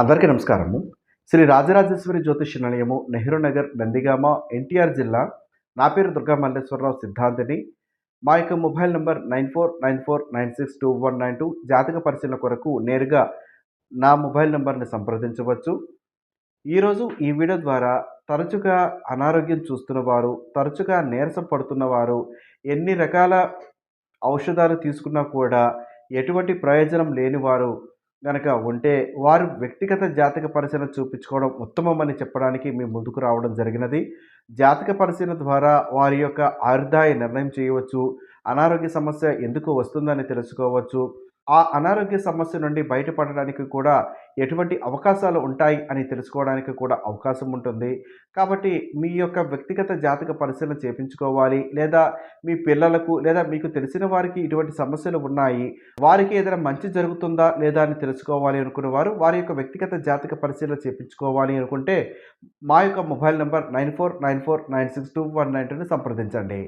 అందరికీ నమస్కారము. శ్రీ రాజరాజేశ్వరి జ్యోతిష నిలయము నెహ్రూ నగర్ నందిగామ ఎన్టీఆర్ జిల్లా. నా పేరు దుర్గా మల్లేశ్వరరావు సిద్ధాంతిని. మా యొక్క mobile number nine four nine four nine six two one nine two జాతక పరిశీలన కొరకు నేరుగా నా మొబైల్ నంబర్ని సంప్రదించవచ్చు. ఈరోజు ఈ వీడియో ద్వారా తరచుగా అనారోగ్యం చూస్తున్న వారు తరచుగా నీరసం పడుతున్న వారు ఎన్ని రకాల ఔషధాలు తీసుకున్నా కూడా ఎటువంటి ప్రయోజనం లేని వారు గనక ఉంటే వారు వ్యక్తిగత జాతక పరిశీలన చూపించుకోవడం ఉత్తమమని చెప్పడానికి మీ ముందుకు రావడం జరిగినది. జాతక పరిశీలన ద్వారా వారి యొక్క ఆరుదాయ నిర్ణయం చేయవచ్చు. అనారోగ్య సమస్య ఎందుకు వస్తుందని తెలుసుకోవచ్చు. ఆ అనారోగ్య సమస్య నుండి బయటపడడానికి కూడా ఎటువంటి అవకాశాలు ఉంటాయి అని తెలుసుకోవడానికి కూడా అవకాశం ఉంటుంది. కాబట్టి మీ యొక్క వ్యక్తిగత జాతక పరిశీలన చేపించుకోవాలి. లేదా మీ పిల్లలకు లేదా మీకు తెలిసిన వారికి ఇటువంటి సమస్యలు ఉన్నాయి. వారికి ఏదైనా మంచి జరుగుతుందా లేదా అని తెలుసుకోవాలి అనుకున్న వారు వారి యొక్క వ్యక్తిగత జాతక పరిశీలన చేపించుకోవాలి అనుకుంటే మా యొక్క mobile number nine four nine four nine six two one nine టూని సంప్రదించండి.